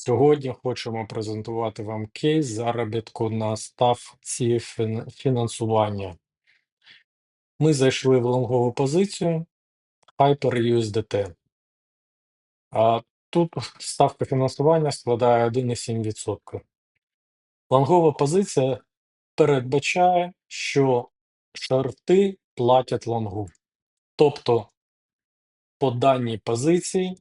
Сьогодні хочемо презентувати вам кейс заробітку на ставці фін- фінансування. Ми зайшли в лонгову позицію HyperUSDT. А тут ставка фінансування складає 1,7%. Лонгова позиція передбачає, що шорти платять лонгу. Тобто по даній позиції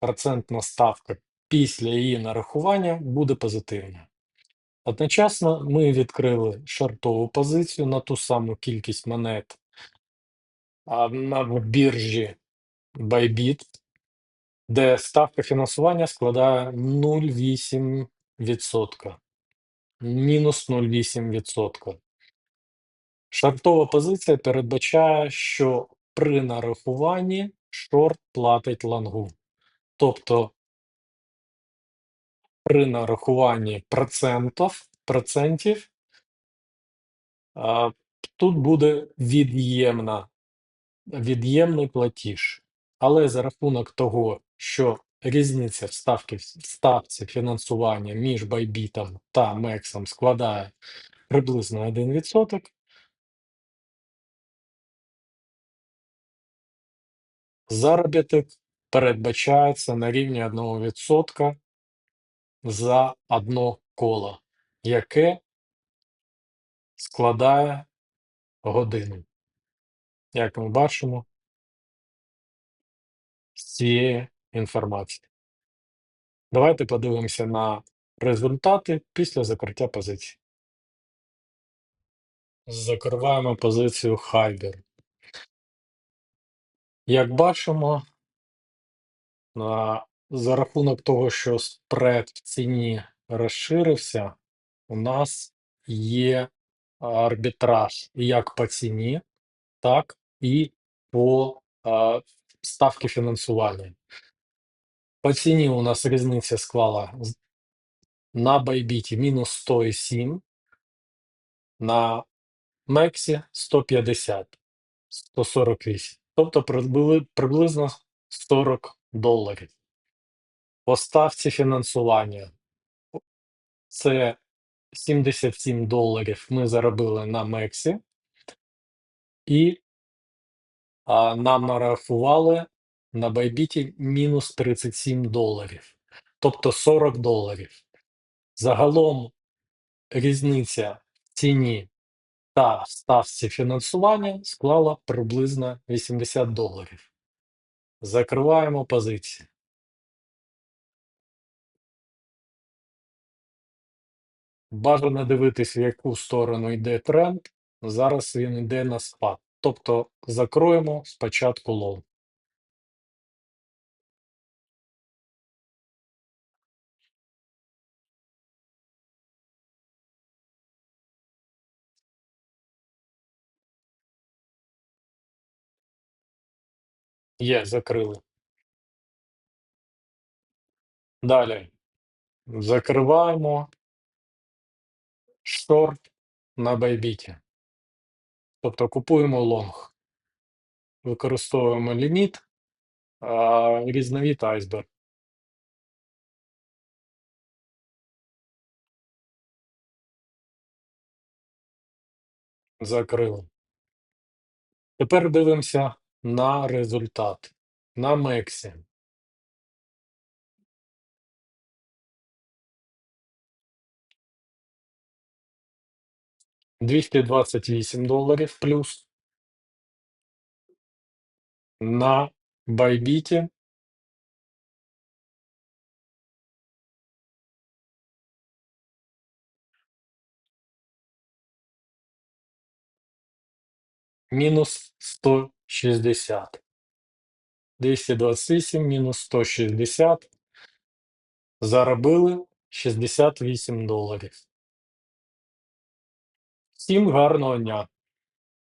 процентна ставка після її нарахування буде позитивна. Одночасно ми відкрили шортову позицію на ту саму кількість монет на біржі Bybit, де ставка фінансування складає 0,8%. Мінус 0,8%. Шортова позиція передбачає, що при нарахуванні шорт платить лонгу. Тобто при нарахуванні процентів, процентів тут буде від'ємна, від'ємний платіж. Але за рахунок того, що різниця в ставки, в ставці фінансування між Байбітом та Мексом складає приблизно 1%, заробіток передбачається на рівні 1% за одно коло, яке складає годину. Як ми бачимо з цієї інформації. Давайте подивимося на результати після закриття позиції. Закриваємо позицію Хайбер. Як бачимо, на- за рахунок того, що спред в ціні розширився, у нас є арбітраж як по ціні, так і по а, ставці фінансування. По ціні у нас різниця склала на Байбіті мінус 107, на Мексі 150, 148. Тобто приблизно 40 доларів. По ставці фінансування це 77 доларів ми заробили на Мексі, і а, нам нарахували на Байбіті мінус 37 доларів, тобто 40 доларів. Загалом різниця в ціні та ставці фінансування склала приблизно 80 доларів. Закриваємо позиції. Бажано дивитись, в яку сторону йде тренд. Зараз він йде на спад. Тобто закроємо спочатку лов. Є, закрили. Далі закриваємо шорт на байбіті. Тобто купуємо лонг. Використовуємо ліміт, а, різновид айсберг. Закрили. Тепер дивимося на результат. На Мексі. Двісті двадцять вісім доларів плюс. На Байбіті мінус 160. 228 мінус 160. Заробили 68 доларів. Всім гарного дня!